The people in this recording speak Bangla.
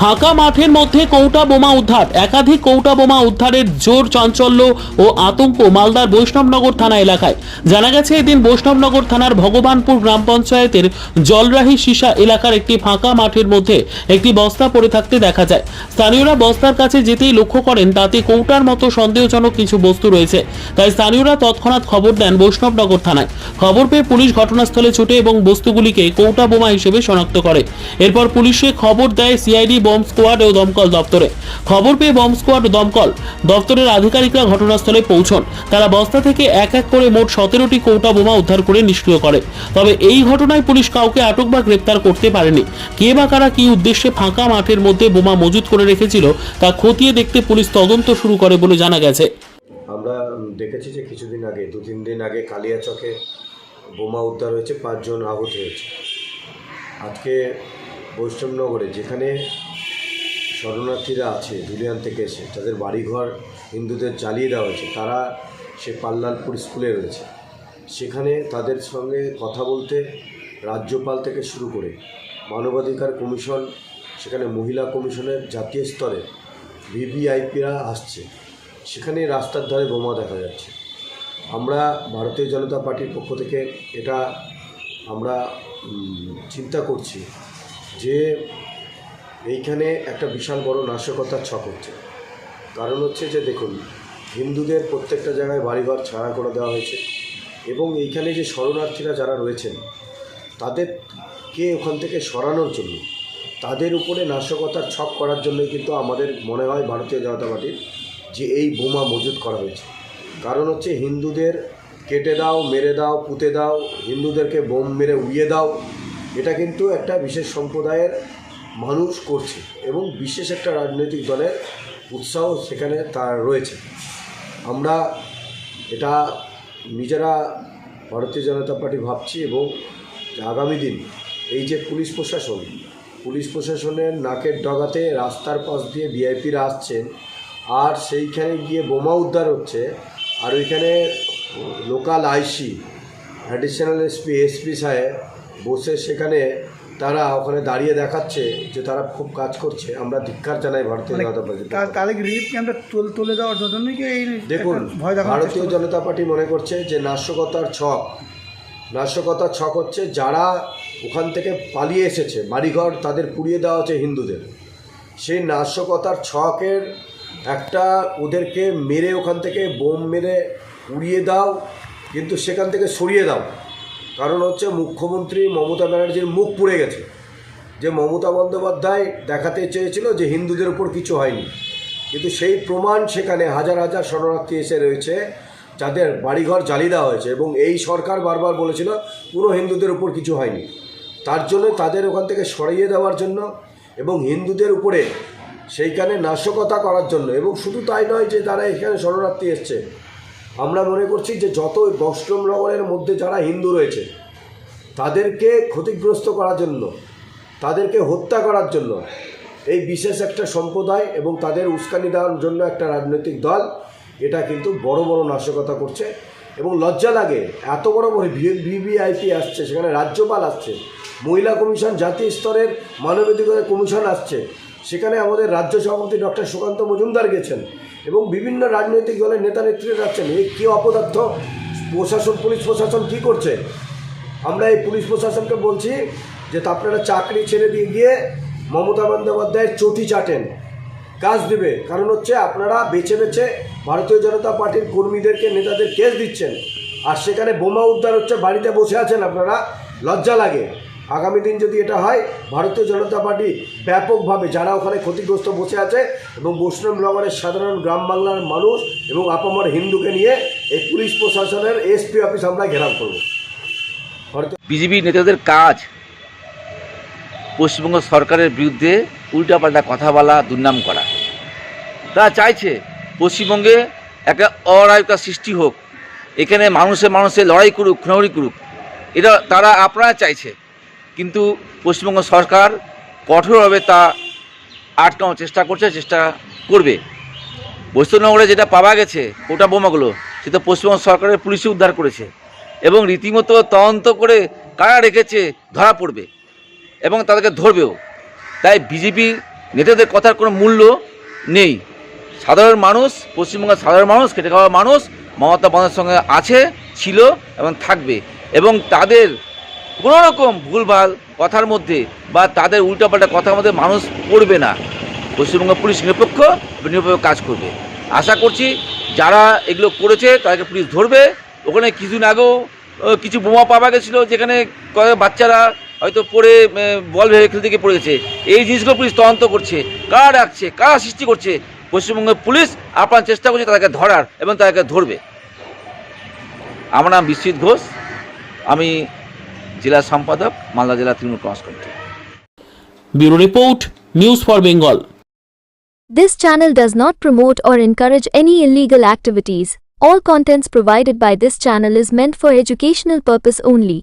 ফাঁকা মাঠের মধ্যে কৌটা বোমা উদ্ধার। একাধিক কৌটা বোমা উদ্ধারের জোর চাঞ্চল্য ও আতঙ্ক মালদার বৈষ্ণবনগর থানা এলাকায়। জানা গেছে, এদিন বৈষ্ণবনগর থানার ভগবানপুর গ্রাম পঞ্চায়েতের জলরাহি সীসা এলাকার একটি ফাঁকা মাঠের মধ্যে একটি বস্তা পড়ে থাকতে দেখা যায়। স্থানীয়রা বস্তার কাছে যেতেই লক্ষ্য করেন, তাতে কৌটার মতো সন্দেহজনক কিছু বস্তু রয়েছে। তাই স্থানীয়রা তৎক্ষণাৎ খবর দেন বৈষ্ণবনগর থানায়। খবর পেয়ে পুলিশ ঘটনাস্থলে ছুটে এবং বস্তুগুলিকে কৌটা বোমা হিসেবে শনাক্ত করে। এরপর পুলিশে খবর দেয় সিআইডি বম্ব স্কোয়াড ও দমকল দপ্তরে। খবর পেয়ে বম্ব স্কোয়াড ও দমকল দপ্তরের আধিকারিকরা ঘটনাস্থলে পৌঁছন। তারা বস্তা থেকে এক এক করে মোট সতেরোটি কৌটা বোমা উদ্ধার করে নিষ্ক্রিয় করে। তবে এই ঘটনায় পুলিশ কাউকে আটক বা গ্রেপ্তার করতে পারেনি। কে বা কারা কি উদ্দেশ্যে ফাঁকা মাঠের মধ্যে বোমা মজুত করে রেখেছিল, তা খতিয়ে দেখতে পুলিশ তদন্ত শুরু করে বলে জানা গেছে। আমরা দেখেছি যে কিছুদিন আগে দু তিন দিন আগে কালিয়াচকে বোমা উদ্ধার হয়েছে, পাঁচজন আহত হয়েছে। আজকে বৈষ্ণবনগরে যেখানে শরণার্থীরা আছে দুলিয়ান থেকে এসে। তাদের বাড়িঘর হিন্দুদের জ্বালিয়ে দেওয়া হয়েছে, তারা সে পাল্লালপুর স্কুলে রয়েছে। সেখানে তাদের সঙ্গে কথা বলতে রাজ্যপাল থেকে শুরু করে মানবাধিকার কমিশন, সেখানে মহিলা কমিশনের জাতীয় স্তরে ভিভিআইপিরা আসছে। সেখানে রাস্তার ধারে বোমা দেখা যাচ্ছে। আমরা ভারতীয় জনতা পার্টির পক্ষ থেকে এটা আমরা চিন্তা করছি যে এইখানে একটা বিশাল বড় নাশকতার ছক হচ্ছে। কারণ হচ্ছে যে দেখুন, হিন্দুদের প্রত্যেকটা জায়গায় বাড়িঘর ছাড়া করে দেওয়া হয়েছে এবং এইখানে যে শরণার্থীরা যারা রয়েছেন তাদেরকে ওখান থেকে সরানোর জন্য, তাদের উপরে নাশকতার ছক করার জন্যই কিন্তু আমাদের মনে হয় ভারতীয় জনতা পার্টির যে এই বোমা মজুত করা হয়েছে। কারণ হচ্ছে হিন্দুদের কেটে দাও, মেরে দাও, পুঁতে দাও, হিন্দুদেরকে বোম মেরে উড়িয়ে দাও, এটা কিন্তু একটা বিশেষ সম্প্রদায়ের মানুষ করছে এবং বিশেষ একটা রাজনৈতিক দলের উৎসাহ সেখানে তার রয়েছে। আমরা এটা নিজেরা ভারতীয় জনতা পার্টি ভাবছি এবং আগামী দিন এই যে পুলিশ প্রশাসন, পুলিশ প্রশাসনের নাকের ডগাতে রাস্তার পাশ দিয়ে ভিআইপিরা আসছেন, আর সেইখানে গিয়ে বোমা উদ্ধার হচ্ছে, আর ওইখানে local IC additional SP SP সাহেব বসে সেখানে তারা ওখানে দাঁড়িয়ে দেখাচ্ছে যে তারা খুব কাজ করছে। আমরা ধিক্ষার জানাই ভারতীয় মানে জনতা পার্টি তা- রিলিফ ক্যাম্পটা তুলে দেওয়ার জন্যই কি এই দেখুন ভারতীয় জনতা পার্টি মনে করছে যে নাশকতার ছক। নাশকতার ছক হচ্ছে যারা ওখান থেকে পালিয়ে এসেছে বাড়িঘর তাদের পুড়িয়ে দেওয়া হচ্ছে হিন্দুদের। সেই নাশকতার ছকের একটা ওদেরকে মেরে ওখান থেকে বোম মেরে উড়িয়ে দাও কিন্তু সেখান থেকে সরিয়ে দাও। কারণ হচ্ছে মুখ্যমন্ত্রী মমতা ব্যানার্জির মুখ পুড়ে গেছে। যে মমতা বন্দ্যোপাধ্যায় দেখাতে চেয়েছিল যে হিন্দুদের উপর কিছু হয়নি। কিন্তু সেই প্রমাণ সেখানে হাজার হাজার শরণার্থী এসে রয়েছে, যাদের বাড়িঘর জ্বালিয়ে দেওয়া হয়েছে এবং এই সরকার বারবার বলেছিল কোনো হিন্দুদের উপর কিছু হয়নি। তার জন্য তাদের ওখান থেকে সরিয়ে দেওয়ার জন্য এবং হিন্দুদের উপরে সেইখানে নাশকতা করার জন্য এবং শুধু তাই নয় যে তারা এখানে শরণার্থী এসছে। আমরা মনে করছি যে যত বস্ত্রমনগরের মধ্যে যারা হিন্দু রয়েছে, তাদেরকে ক্ষতিগ্রস্ত করার জন্য, তাদেরকে হত্যা করার জন্য এই বিশেষ একটা সম্প্রদায় এবং তাদের উস্কানি দেওয়ার জন্য একটা রাজনৈতিক দল, এটা কিন্তু বড় বড় নাশকতা করছে এবং লজ্জা লাগে। এত বড় বড় ভিভিআইপি আসছে, সেখানে রাজ্যপাল আসছে, মহিলা কমিশন, জাতীয় স্তরের মানবাধিকার কমিশন আসছে, সেখানে আমাদের রাজ্য সভাপতি ডক্টর সুকান্ত মজুমদার গেছেন। এবং বিভিন্ন রাজনৈতিক দলের নেতা নেত্রীরা যাচ্ছেন এই কী অপদার্থ? প্রশাসন, পুলিশ প্রশাসন কী করছে? আমরা এই পুলিশ প্রশাসনকে বলছি যে আপনারা চাকরি ছেড়ে দিয়ে গিয়ে মমতা বন্দ্যোপাধ্যায়ের চটি চাটেন। কাজ দেবে। কারণ হচ্ছে আপনারা বেছে বেছে ভারতীয় জনতা পার্টির কর্মীদেরকে, নেতাদের কেস দিচ্ছেন। আর সেখানে বোমা উদ্ধার হচ্ছে, বাড়িতে বসে আছেন আপনারা। লজ্জা লাগে। আগামী দিন যদি এটা হয়, ভারতীয় জনতা পার্টি ব্যাপকভাবে যারা ওখানে ক্ষতিগ্রস্ত বসে আছে এবং বৈষ্ণব নগরের সাধারণ গ্রাম বাংলার মানুষ এবং আপামর হিন্দুকে নিয়ে এই পুলিশ প্রশাসনের এসপি অফিস আমরা ঘেরাও করব। বিজেপি নেতাদের কাজ পশ্চিমবঙ্গ সরকারের বিরুদ্ধে উল্টাপাল্টা কথা বলা, দুর্নাম করা। তারা চাইছে পশ্চিমবঙ্গে একটা অরায়তা সৃষ্টি হোক। এখানে মানুষে মানুষে লড়াই করুক খুনাখুনি করুক। এটা তারা, আপনারা চাইছে। কিন্তু পশ্চিমবঙ্গ সরকার কঠোরভাবে তা আটকানোর চেষ্টা করছে, চেষ্টা করবে। বৈষ্ণবনগরে যেটা পাওয়া গেছে ওটা বোমাগুলো সেটা পশ্চিমবঙ্গ সরকারের পুলিশই উদ্ধার করেছে। এবং রীতিমতো তদন্ত করে কারা রেখেছে, ধরা পড়বে এবং তাদেরকে ধরবেও। তাই বিজেপি নেতাদের কথার কোনো মূল্য নেই। সাধারণ মানুষ, পশ্চিমবঙ্গের সাধারণ মানুষ, খেটে খাওয়া মানুষ, মমতা বন্দ্যোপাধ্যায়ের সঙ্গে আছে, ছিল এবং থাকবে। এবং তাদের কোনো রকম ভুলভাল কথার মধ্যে বা তাদের উল্টাপাল্টা কথার মধ্যে মানুষ পড়বে না। পশ্চিমবঙ্গ পুলিশ নিরপেক্ষ নিরপেক্ষ কাজ করবে। আশা করছি যারা এগুলো করেছে তাদেরকে পুলিশ ধরবে। ওখানে কিছুদিন আগেও কিছু বোমা পাওয়া গেছিল যেখানে বাচ্চারা হয়তো পড়ে বল ভেবে খেলতে গিয়ে পড়ে গেছে এই জিনিসগুলো পুলিশ তদন্ত করছে। কারা ডাকছে কারা সৃষ্টি করছে? পশ্চিমবঙ্গের পুলিশ আপ্রাণ চেষ্টা করছে তাদেরকে ধরার এবং তাদেরকে ধরবে। আমার নাম বিশ্বজিৎ ঘোষ। আমি জেলা সম্পাদক মালদা জেলা Trinamool Congress committee bureau report news for Bengal This channel does not promote or encourage any illegal activities. All contents provided by this channel is meant for educational purpose only.